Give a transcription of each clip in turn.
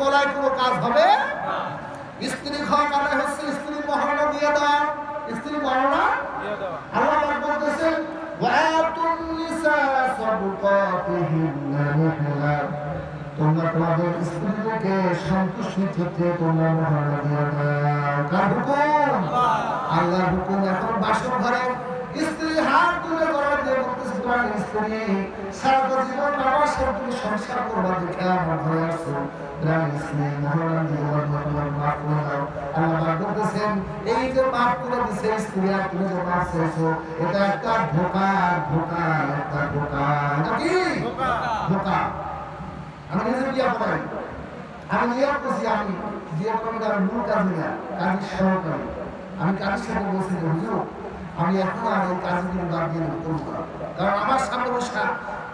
বলায় কোনো কাজ হবে? স্ত্রী খাওয়া মানে হচ্ছে স্ত্রী মহারণা দিয়ে দেওয়া স্ত্রী মহারণা আল্লাহ বলতেছেন তোমরা তোমাদের স্ত্রীদেরকে সন্তুষ্টি থেকে তোমরা মহারণা দিয়ে দাও। কার হুকুম? আল্লাহর হুকুম এখন বাসর ঘরে। স্ত্রী হাত তুলে গলা এই যে মাফ করে এটা একটা ধোকা ধোকা একটা ধোকা ধোকা আমি নিজে বিয়া পড়াই আমি বিয়া করছি আমি বিয়া করার আমি মূল কাজ আমি কাজের সাথে বলছি হুজুর, আমি এখন আর এই কাজগুলো বাদ দিয়ে করব। কারণ আমার সামনে বসা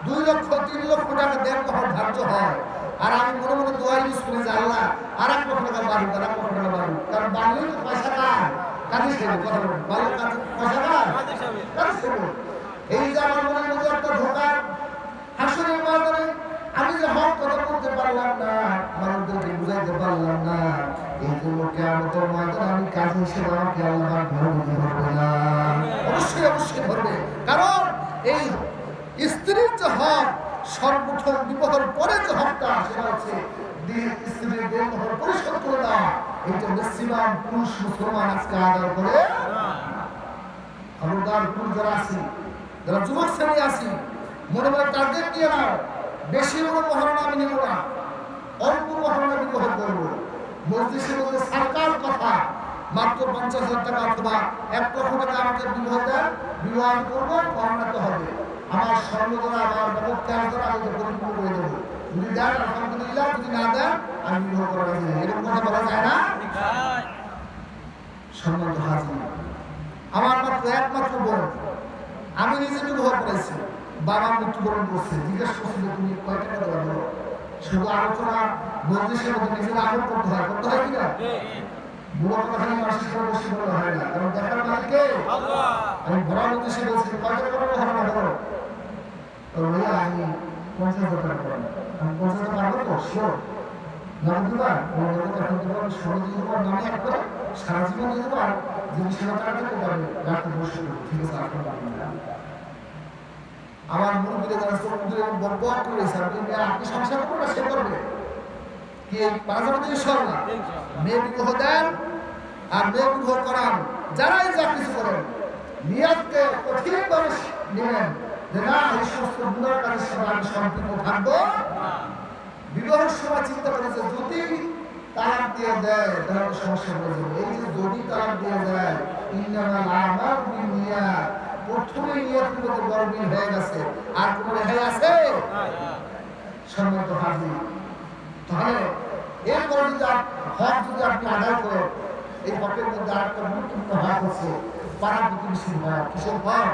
দুই লক্ষ, তিন লক্ষ টাকা দেড় কখন ধার্য হয়। আর আমি মনে মনে দোয়া ইউজ করি যে আল্লাহ, আর এক লক্ষ টাকা বাড়ুক আর এক লক্ষ টাকা বাড়ুক কারণ বাড়লেই তো পয়সা কার কাজে সেবে কথা বলুন। বাড়লে পয়সা কার কাজে সেবে এই যে আমার মনের মধ্যে একটা ধোকা হাসনের ময়দানে আমি যে হক কথা বলতে পারলাম না, মানুষদেরকে বুঝাইতে পারলাম না, এই জন্য কেমতের ময়দানে আমি কাজ হিসেবে আমাকে আল্লাহ ধরবে না। অবশ্যই অবশ্যই ধরবে। কারণ এই স্ত্রীর যে হক সর্বপ্রথম বিবাহের পরে যে হকটা সেটা পরিশোধ করে এটা পুরুষ মুসলমান যারা যারা শ্রেণি মনে মনে নিয়ে আমি নেব না অল্প মহারণা বিবাহ করব মসজিদের মধ্যে সরকার কথা মাত্র পঞ্চাশ হাজার টাকা অথবা এক লক্ষ টাকা আমাকে বিবাহ বিবাহ করব মহারণা হবে। আমার আমার দ্বারা আমি পরিপূর্ণ করে দেবো। যদি দেন, আলহামদুলিল্লাহ, যদি না দেন, আমি বিবাহ করা নাই। এরকম কথা বলা যায় না? আমার মাত্র একমাত্র বোন। আমি নিজে বিবাহ করেছি। বাবা মৃত্যুবরণ করছে। জিজ্ঞেস করছি তুমি টাকা শুধু আলোচনা মধ্যে নিজের আমল করতে হয়। করতে হয় কিনা বুড়ো কথা বলা হয় না। কারণ দেখার মালিককে আমি ভরা মজলিসে বলছি কয় টাকা বলো হবে না বলো তো ভাইয়া আমি পঞ্চাশ হাজার টাকা পাবো আমি পঞ্চাশ হাজার পাবো তো? শিওর নগদ দিবা ওই এখন দেবো আমি ষোলো নামে সারা জীবন দিয়ে দেবো আর যদি সেবা টাকা পারবে ডাক্তার বসে ঠিক আছে আপনার না। আমার মুরগিরে যারা সমুদ্রে করে আপনি সংসার সে করবে। কি পাঁচ হাজার মেয়ে বিবাহ দেন আর বিবাহ করান যারাই যা কিছু করেন, নিয়াতকে কঠিনভাবে নেবেন যে না, এই গুণার কাজের সাথে আমি সম্পূর্ণ থাকব বিবাহের সময় চিন্তা করে যে যদি দিয়ে দেয়, তাহলে সমস্যা যাবে। এই যে যদি তালাক দিয়ে দেয় বিনিয়াত। প্রথমে হয়ে গেছে। আর কোনো রেহাই আছে? সম্মত হাজির। তাহলে এরপরে যদি হক যদি আপনি আদায় করেন এই হকের মধ্যে আর একটা গুরুত্বপূর্ণ হক হচ্ছে পাড়া প্রতিবেশীর হক কিসের হক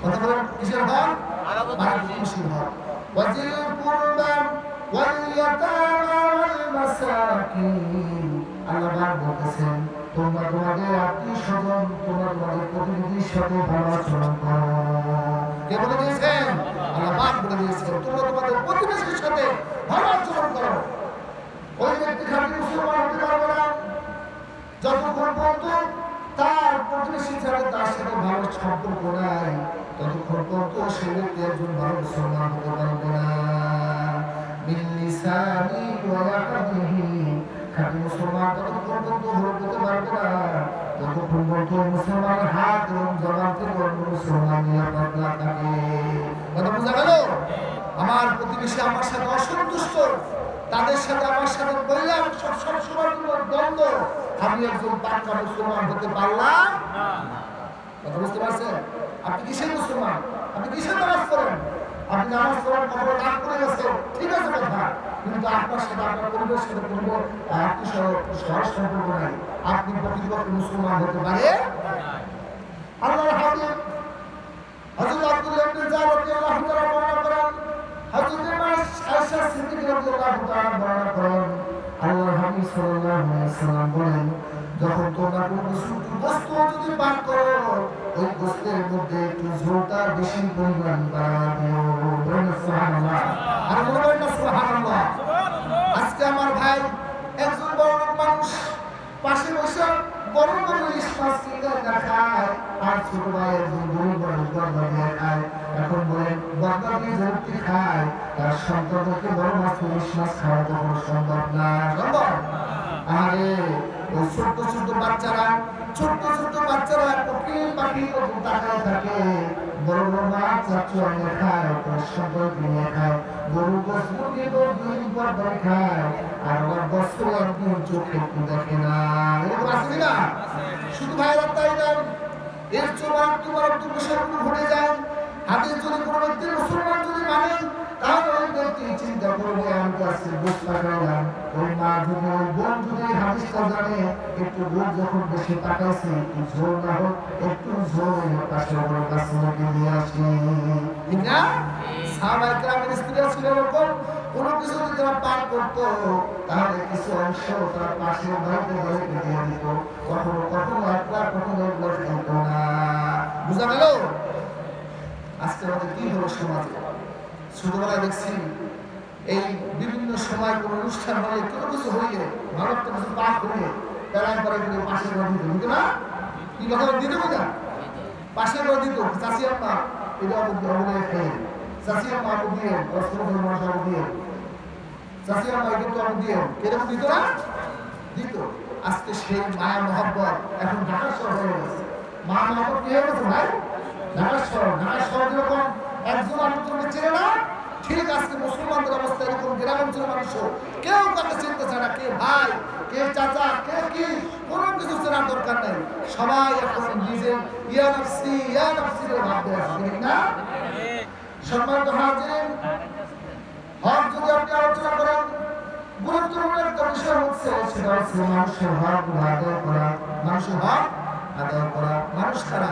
কথা বলেন কিসের হক পাড়া প্রতিবেশীর হক وذي القربى واليتامى والمساكين আল্লাহ পাক বলতেছেন তোমরা তোমাদের আত্মীয় স্বজন তোমরা তোমাদের প্রতিনিধির সাথে ভালো আচরণ করো কে বলে দিয়েছেন আল্লাহ পাক বলে দিয়েছেন তোমরা তোমাদের প্রতিবেশীর সাথে ভালো আচরণ করো ওই ব্যক্তি খাঁটি মুসলমান হতে পারবে না যতক্ষণ পর্যন্ত তার প্রতিবেশী ছাড়া তার সাথে ভালো সম্পর্ক নাই, ততক্ষণ পর্যন্ত সে ব্যক্তি একজন ভালো মুসলমান হতে পারবে না। বিল্লিসানি ওয়ালাকাদিহি খাঁটি মুসলমান ততক্ষণ পর্যন্ত হতে পারবে না যতক্ষণ পর্যন্ত মুসলমানের হাত এবং জবান থেকে অন্য মুসলমান নিরাপদ না থাকে। কথা বোঝা গেল? আমার প্রতিবেশী আমার সাথে অসন্তুষ্ট। তাদের সাথে আমার সাথে বললাম, সব সব সময় দ্বন্দ্ব আমি একজন পাক্কা মুসলমান হতে পারলাম কথা বুঝতে পারছেন? আপনি কিসের মুসলমান? আপনি কিসের নামাজ পড়েন? আপনি নামাজ পড়ার খবর লাভ করে গেছে? ঠিক আছে কথা, কিন্তু আপনার সাথে আপনার পরিবারের সাথে কোনো আপনি সহজ সম্পর্ক নাই। আপনি প্রকৃতপক্ষে মুসলমান হতে পারে আল্লাহ হাবিব হযরত আব্দুল্লাহ ইবনে জার রাদিয়াল্লাহু তাআলা বর্ণনা করেন হযরত আয়েশা সিদ্দিক রাদিয়াল্লাহু তাআলা বর্ণনা করেন আল্লাহর হাবিব সাল্লাল্লাহু আলাইহি সাল্লাম বলেন যখন তোমরা কোনো বস্তু যদি পান করো ওই বস্তুর মধ্যে একটু ঝোলটা বেশি পরিমাণ আজকে আমার ভাই একজন বড় মানুষ বড় বড় ইলিশ মাছ ছোট ভাই একজন গরিব এখন বলেন গর্বা দিয়ে যুক্তি খায় তার সন্তানকে বড় মাছ ইলিশ মাছ খাওয়াতে কোনো সম্ভব না। আরে ওই ছোট্ট ছোট্ট বাচ্চারা ছোট্ট ছোট্ট বাচ্চারা কোকিল পাখি মতো তাকায় থাকে। বড় বড় মাছ চাচ্ছু আনে খায় তার সম্পদ কিনে খায়। গরু গোস মুরগি গরু দুই পর ধরে খায় আর ওর বছর একদিন চোখে দেখে না। এরকম আছে না শুধু ভাইরা তাই না এর চোবার তোমার একটু বিষয়গুলো ঘটে যায়। হাতের যদি কোনো ব্যক্তি মুসলমান যদি মানেন তাহলে ওই ব্যক্তি চিন্তা করবে, আমি আজকে বুঝ পাকাইলাম ওই মা যদি ওই বোন যদি হাদিসটা জানে, একটু বোন যখন বেশি ঝোল না একটু ওর কাছে দিয়ে আসি। কোনো কিছু পান করতো, তাহলে কিছু অংশ তার পাশে ভাইকে কখনো কখনো একলা কখনো একবার না। বুঝা গেল? আজকে আমাদের কি হলো সমাজে। ছোটবেলায় দেখছি, এই বিভিন্ন সময় কোনো অনুষ্ঠান হলে, কোনো কিছু হইলে একটা কিছু একবারে করে পাশে করে দিত বুঝতে না? কি কথা দিত না পাশে করে দিত চাষি এটা অবধি অবধি খেয়ে চাষি দিয়ে অস্ত্র মানুষ আবু দিয়ে। চাষি আম্মা এটা তো দিয়ে এরকম দিত না? দিত। আজকে সেই মায়া মহব্বত এখন ঢাকা শহর হয়ে গেছে। মা মহব্বত কি হয়ে গেছে ভাই? ঢাকা ঠিক আজকে মুসলমানদের অবস্থা এরকম গ্রাম কেউ কাকে চিনতে চায় কে ভাই, কে চাচা, কে কি, কোনো কিছু চেনার দরকার নাই। সবাই এখন নিজে ইয়া নফসি ইয়া নফসি ভাবতে আছে আলোচনা করেন, গুরুত্বপূর্ণ হচ্ছে মানুষের হক আদায় করা, মানুষ ছাড়া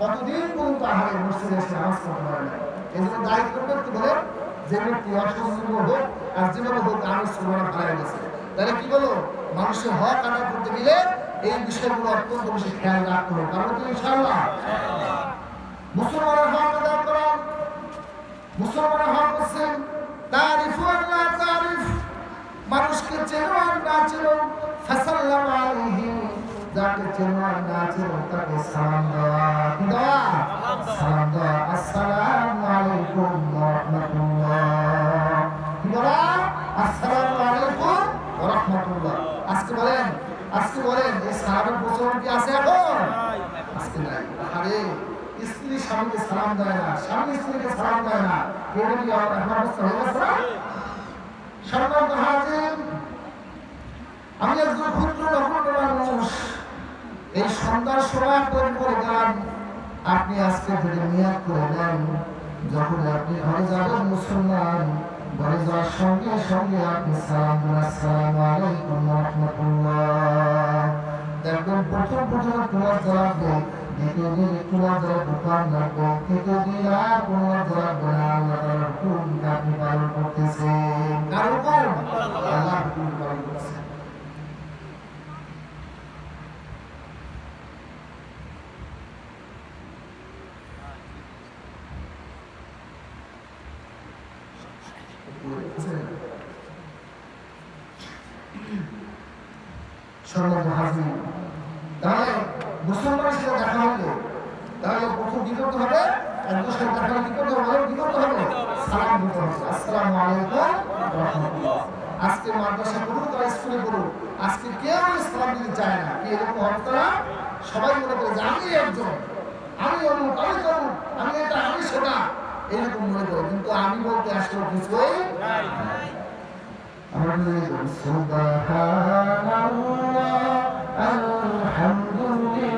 কতদিন পর্যন্ত আহারে মসজিদে এসে নামাজ পড়তে পারে না? এই জন্য দায়িত্ব বলেন যে ব্যক্তি হোক আর যেভাবে হোক হারাই গেছে। তাহলে কি বলো? মানুষের হক আদায় করতে গেলে এই বিষয়গুলো অত্যন্ত বেশি খেয়াল রাখতে হবে। কারণ কি ইনশাআল্লাহ? মুসলমানের হক আদায় করা, মুসলমানের হক তারিফু আল্লাহ তারিফ। মানুষকে চেনো আর না চেনো যাকে চেনো না চেনো তাকে সালাম দেওয়া। সালাম দেওয়া। আসসালামু আলাইকুম রাহমাতুল্লাহ। কি বলা আসসালামু আলাইকুম রাহমাতুল্লাহ। আজকে বলেন আজকে বলেন, এই সালামের প্রচলন কি আছে এখন? আজকে নাই। আরে স্ত্রী স্বামীকে সালাম দেয় না স্বামী স্ত্রীকে সালাম দেয় না। এটা কি এখন অবস্থা হয়ে গেছে না হাজির, আমি একজন ক্ষুদ্র মানুষ। এই সন্ধ্যার সময় গেলাম আপনি আজকে থেকে নিয়াদ করে দেন, যখন আপনি ঘরে যাবেন মুসলমান, ঘরে যাওয়ার সঙ্গে সঙ্গে আপনি সালাম আসসালামু আলাইকুম রাহমাতুল্লাহ। দেখবেন প্রথম প্রথম তৃতীয় দিন আর আল্লাহ তাআলার হুকুমকে আপনি পালন করতেছেন। কার হুকুম হুকুম পালন করতেছেন সম্মানিত হাজির তাহলে মুসলমানের সাথে দেখা হলে তাহলে প্রথম কি করতে হবে একজন সাথে কি করতে হবে? কি করতে হবে? সালাম দিতে হবে। আসসালামু আলাইকুম আজকে মাদ্রাসা করুক আর স্কুলে আজকে কেউ ইসলাম দিতে চায় না। কি এরকম সবাই মনে করে যে আমি একজন। আমি অমুক আমি তমুক। আমি এটা আমি সেটা। এরকম মনে করে। কিন্তু আমি বলতে আসলে কিছুই সুবহানাল্লাহ, আলহামদুলিল্লাহ,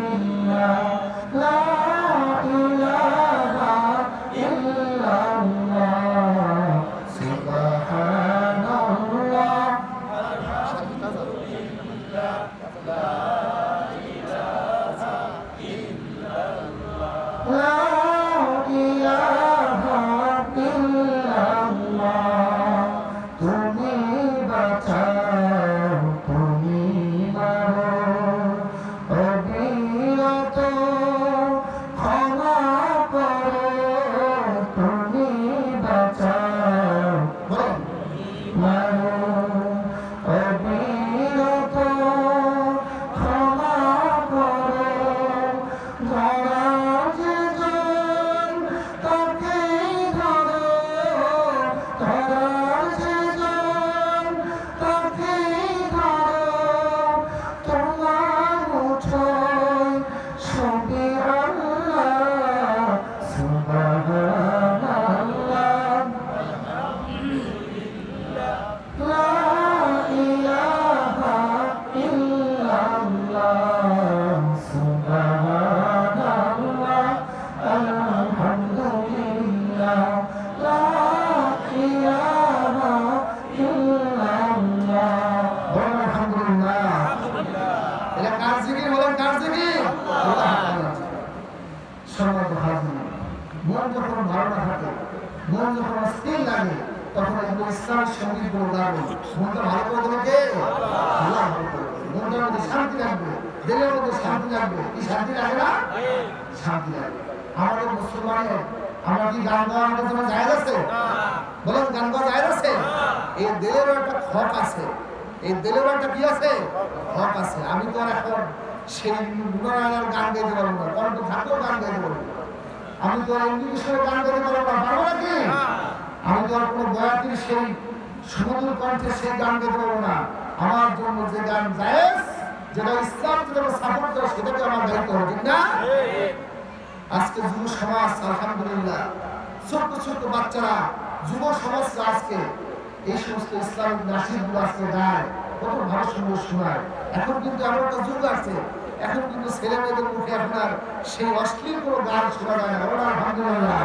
আমাদের মুসলমানের, আমরা কি গান জন্য জায়েজ আছে? বলেন, গান গাওয়া জায়েজ আছে? এই একটা হক আছে। এই একটা কি আছে? হক আছে। আমি তো এখন সেই গান গাইতে পারব না। কণ্ঠ থাকলেও গান গাইতে পারব। আমি তো গান গাইতে পারব না। পারব নাকি আমি তো কোনো বয়াতির সেই সুমধুর কণ্ঠে সেই গান গাইতে পারব না। আমার জন্য যে গান জায়েজ যেটা ইসলাম যেটা সাপোর্ট করে, সেটাকে আমার গাইতে হবে ঠিক না? আজকে যুব সমাজ, আলহামদুলিল্লাহ, ছোট্ট ছোট্ট বাচ্চারা, যুব সমাজরা আজকে, এই সমস্ত ইসলামিক নাসিরগুলো আজকে গায় কত ভালো সুন্দর শোনায় এখন কিন্তু এমন একটা যুগ আছে, এখন কিন্তু ছেলে মেয়েদের মুখে আর সেই অশ্লীল কোনো গান শোনা যায় না আলহামদুলিল্লাহ।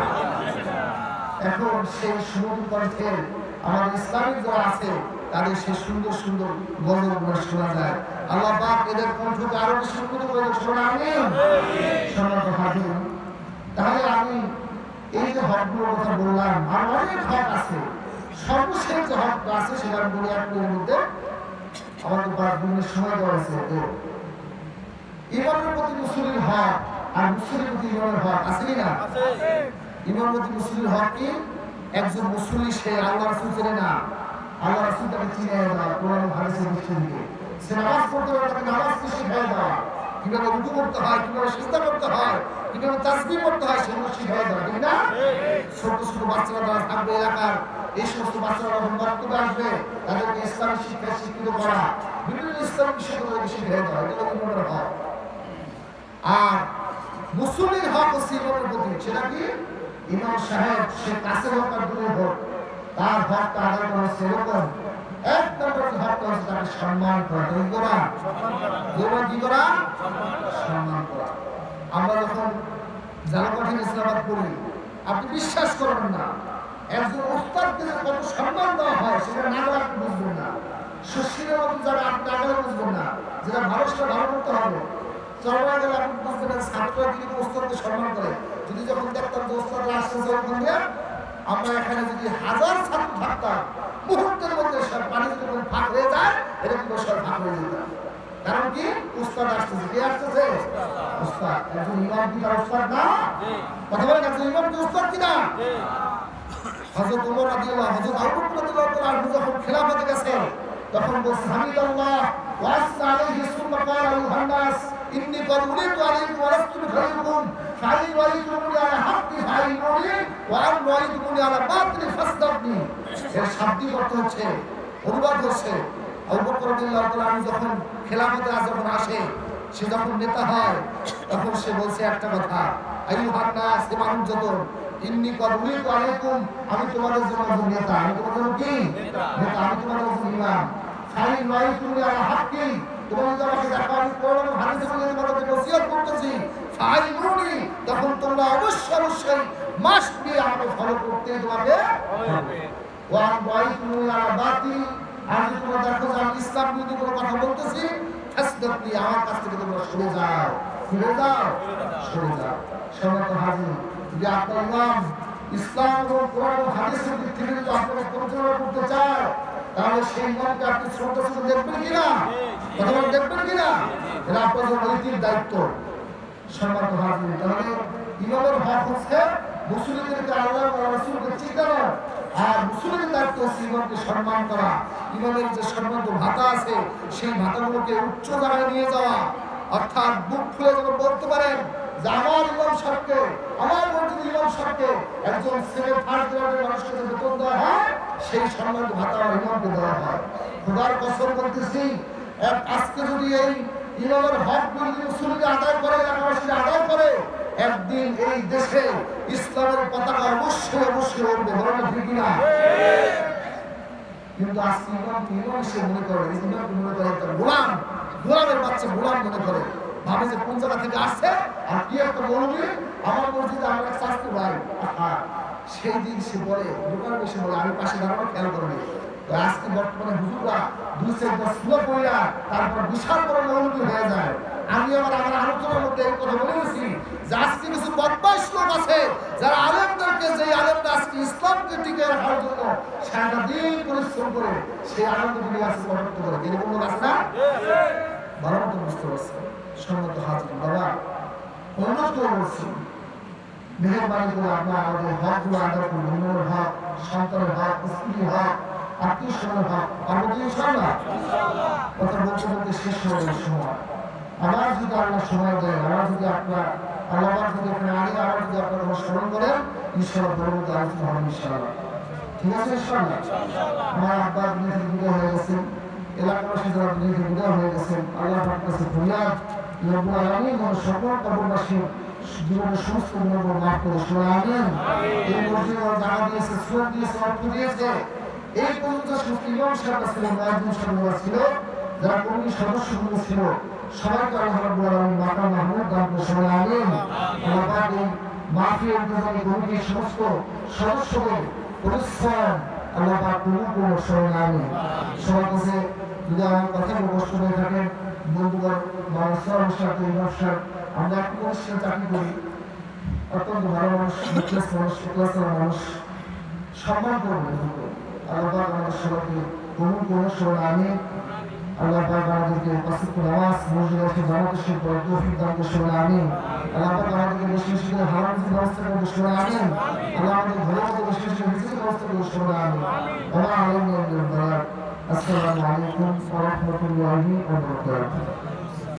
এখন সেই সুমধুর কণ্ঠের আমাদের ইসলামিক যারা আছে তাদের সেই সুন্দর সুন্দর গজলগুলো শোনা যায়। আল্লাহ পাক এদের কণ্ঠকে আরও বেশি সুন্দর করে শোনা তাহলে আমি এই যে হকগুলোর কথা বললাম আর অনেক হক আছে। সর্বশেষ যে হক আছে সেটা আমি বলি এক মধ্যে। আমাদের পাঁচ সময় দেওয়া হয়েছে। তো ইমামের প্রতি মুসলিম হক আর মুসলিমের প্রতি ইমামের হক আছে কি না? প্রতি মুসলিম হক কি? একজন মুসলিম সে আল্লাহ রাসূল না। আল্লাহ রাসূল তাকে চিনে দেওয়া কোরআন হাদিসের দৃষ্টি থেকে সে নামাজ পড়তে পারে, তাকে নামাজকে শিখিয়ে দেওয়া কীভাবে রুকু করতে হয়, কীভাবে সিজদা করতে হয়, কীভাবে তাসবিহ করতে হয় সেগুলো শিখিয়ে দেওয়া ঠিক না? ছোট ছোট বাচ্চারা যারা থাকবে এলাকার, এই সমস্ত বাচ্চারা যখন বক্তব্য আসবে, তাদেরকে ইসলামিক শিক্ষায় শিক্ষিত করা, বিভিন্ন ইসলামিক বিষয় তাদেরকে শিখিয়ে এটা ইমামের হক আর মুসলিমের হক হচ্ছে ইমামের প্রতি, সেটা কি? ইমাম সাহেব, সে কাছে হোক আর দূরে হোক। তার হকটা আদায় করা এরকম এক নম্বর হকটা হচ্ছে তাকে সম্মান করা। তুমি করা কি করা সম্মান করা। আমরা যখন জালাকাঠিন ইসলামাবাদ পড়ি আপনি বিশ্বাস করবেন না, একজন ওস্তাদকে কত সম্মান দেওয়া হয়, সেটা না আপনি বুঝবেন না। সুশীলের মতো যারা আপনি গেলে বুঝবেন না, যেটা ভালো ভালো করতে হবে। চলবা গেলে আপনি বুঝবেন সম্মান করে, যদি যখন দেখতাম যে ওস্তাদরা আসতেছে ওখান দিয়ে আমরা এখানে যদি হাজার ছাত্র থাকতাম, মুহূর্তের মধ্যে সব পানি যদি কোনো ফাঁক হয়ে যায়, এরকম সব ফাঁক হয়ে যেত। কারণ কি? উস্তাদ আসতেছে। কে আসতেছে? উস্তাদ। একজন ইমাম কি তার উস্তাদ না? কথা বলেন, একজন ইমাম কি উস্তাদ কিনা হযরত ওমর রাদিয়াল্লাহু হযরত আবু বকর রাদিয়াল্লাহু যখন তখন বলছে, হামিদাল্লাহ, ওয়া আলাইহি সুম্মা, ক্বালা আইয়ুহান নাস, ইন্নী ক্বাদ উরিতু আলাইকুম ওয়া লাস্তু বিখাইরিকুম, ফাইন ওয়ালিতুমুনি আলা হাক্কি ফাইনুনি ওয়া আন ওয়ালিতুমুনি আলা বাতিল ফাসদাবনি। এর শাব্দিক অর্থ হচ্ছে, অনুবাদ হচ্ছে। আবু রাদিয়াল্লাহু তাআলা যখন খেলাফতে যখন আসে, সে যখন নেতা হয়, তখন সে বলছে একটা কথা, আইয়ুহান নাস, হে মানুষজন, ইন্নি কদ উলিতু আলাইকুম, আমি তোমাদের জন্য একজন নেতা, আমি তোমাদের জন্য কি? নেতা, আমি তোমাদের জন্য ইমাম। খালি নয় তুমি আর হাক্কি তোমার যদি আমাকে দেখো আমি কোরআন ও হাদিসে বলে তোমাদেরকে নসিহত করতেছি। ফাইনুনি তখন তোমরা অবশ্যই অবশ্যই মাস দিয়ে আমাকে ফলো করতে তোমাকে ওয়ান রাইতুনি আলা বাতিল আর যদি তোমরা দেখো যে আমি ইসলাম বিরোধী কোনো কথা বলতেছি ফাসদাতনি আমার কাছ থেকে তোমরা সরে যাও। ফিরে যাও? সরে যাও। সমাত হাজির। যে আপনার ইমাম ইসলাম এবং কোরআন হাদিসের দিক থেকে যদি আপনারা পরিচালনা করতে চায় তাহলে সেই ইমামকে আপনি শ্রদ্ধা শুধু দেখবেন কিনা? কথা দেখবেন কিনা? এটা আপনার দায়িত্ব। সম্মান হাজির ইমামের হক হচ্ছে মুসলিমদেরকে আল্লাহ রাসূলকে আর মুসলিমের দায়িত্ব হচ্ছে সম্মান করা। ইমামের যে সম্মানিত ভাতা আছে, সেই ভাতাগুলোকে উচ্চ জায়গায় নিয়ে যাওয়া। অর্থাৎ বুক খুলে যেন বলতে পারেন যে আমার ইমাম সাহেবকে, আমার মসজিদ ইমাম সাহেবকে একজন থার্ড গ্রেডের মানুষকে বেতন দেওয়া হয়, সেই সম্মানিত ভাতা আমার ইমামকে দেওয়া হয়। খোদার কসম বলতেছি আজকে যদি এই ইমামের হক যদি মুসলিমকে আদায় করে এলাকাবাসীরা আদায় করে, একদিন এই দেশে ইসলামের পতাকা অবশ্যই অবশ্যই উঠবে বলেন ঠিক না কিন্তু আজকে ইমাম সে মনে করে ইমাম মনে করে একটা গোলাম, গোলামের বাচ্চা গোলাম মনে করে। ভাবে যে কোন জায়গা থেকে আসছে? আর কি একটা বলবি আমার মসজিদে আমার এক শাস্তি ভাই সেই দিন সে বলে, দোকান বসে বলে, আমি পাশে দাঁড়ানো খেয়াল করবে তো আজকে বর্তমানে হুজুররা দুই চারটা সুলো পড়িয়া তারপর বিশাল বড় মৌলবী হয়ে যায়। আমি আমার আমার আলোচনার মধ্যে এই কথা বলে গেছি যে আজকে কিছু বদমাইশ লোক আছে যারা আলেমদেরকে যে আলেমরা আজকে ইসলামকে টিকে রাখার জন্য সারাটা দিন পরিশ্রম করে সেই নিয়ে আসতে কটাক্ত করে। এরকম লোক আছে না ভালো মতো বুঝতে পারছি সম্মত হাজির। বাবা, অনুরোধ করে বলছি মেহরবানি করে আপনার আমাদের হকগুলো আদায় করুন। হক, সন্তানের হক, স্ত্রীর হক আত্মীয় স্বজনের হক পারব কি ইনশাআল্লাহ? কথা বলতে বলতে শেষ হয়ে গেল সময়। আমার যদি আল্লাহ সময় দেয় আমার যদি আপনার আল্লাহ যদি এখানে আগে আমার যদি আপনারা স্মরণ করেন, ইনশাআল্লাহ পরবর্তী আলোচনা হবে ইনশাআল্লাহ। ঠিক আছে ইনশাআল্লাহ? আমার আব্বা থেকে বিদায় হয়ে গেছেন। এলাকাবাসী যারা থেকে বিদায় হয়ে গেছেন, আল্লাহ পাক কাছে ফরিয়াদ সকল সমস্ত এই পর্যন্ত ইমাম সাহেবরা ছিল মহাজিম সাহেবরা ছিল, যারা কর্মী সদস্যগুলো ছিল। সবাইকে আল্লাহ রাব্বুল আলামিন মাকাম মাহমুদ দান করে শোনা আমিন। আল্লাহ পাক এই মাফিয়া ইন্তজামী কমিটির সমস্ত সদস্যদের পরিশ্রম আল্লাহ পাক কবুল করে শোনা আমিন। সবার কাছে যদি আমার কথা কষ্ট হয়ে থাকেন, বন্ধুগণ মানুষের সাথে ইমাম সাহেব, আমরা এক প্রতিষ্ঠানে চাকরি করি। অত্যন্ত ভালো মানুষ মুখলেস মানুষ ক্লাসের মানুষ। সম্মান আল্লাহ আমাদের সবাইকে কবুল করে শোনা আমিন। আল্লাহ পাক আমাদেরকে পাঁচক্য নামাজ, মসজিদে এসে জামাতের পড়ার তৌফিক দান করে শোনা আমিন। আল্লাহ পাক আমাদেরকে বেশি আসসালামু আলাইকুম ওয়া রাহমাতুল্লাহি ওয়া বারাকাতুহু।